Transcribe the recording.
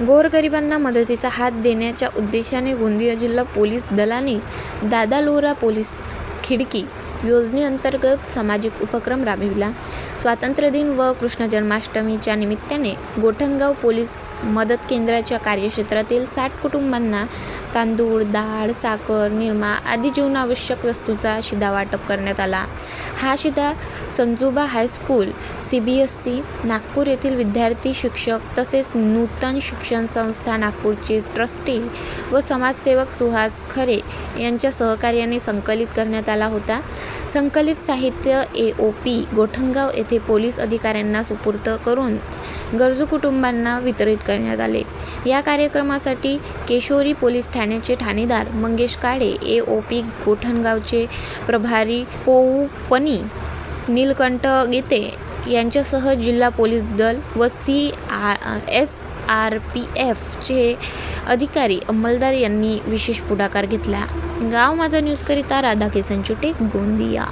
गोरगरिबांना मदतीचा हात देण्याच्या उद्देशाने गोंदिया जिल्हा पोलीस दलाने दादालोरा पोलीस खिडकी योजनेअंतर्गत सामाजिक उपक्रम राबविला. स्वातंत्र्य दिन व कृष्ण जन्माष्टमीच्या निमित्ताने गोठणगाव पोलीस मदत केंद्राच्या कार्यक्षेत्रातील साठ कुटुंबांना तांदूळ डाळ साखर निरमा आदी जीवनावश्यक वस्तूचा शिधा वाटप करण्यात आला. हा शिदा संजूबा high school C B S C Nagpur येथील विद्यार्थी शिक्षक तसेच नूतन शिक्षण संस्था नागपूरचे ट्रस्टी व समाजसेवक सुहास खरे यांच्या सहकार्याने संकलित करण्यात आला होता. संकलित साहित्य ए ओ पी गोठणगाव येथे पोलीस अधिकाऱ्यांना सुपूर्त करून गरजू कुटुंबांना वितरित करण्यात आले. या कार्यक्रमासाठी केशोरी पोलीस ठाण्याचे ठाणेदार मंगेश काळे ए ओ पी गोठणगावचे प्रभारी पोपनी नीलकंठ गीते यांच्यासह जिल्हा पोलीस दल व C R S R P एफचे अधिकारी अंमलदार यांनी विशेष पुढाकार घेतला. गाव माझा न्यूजकरिता राधा केसनचुटे गोंदिया.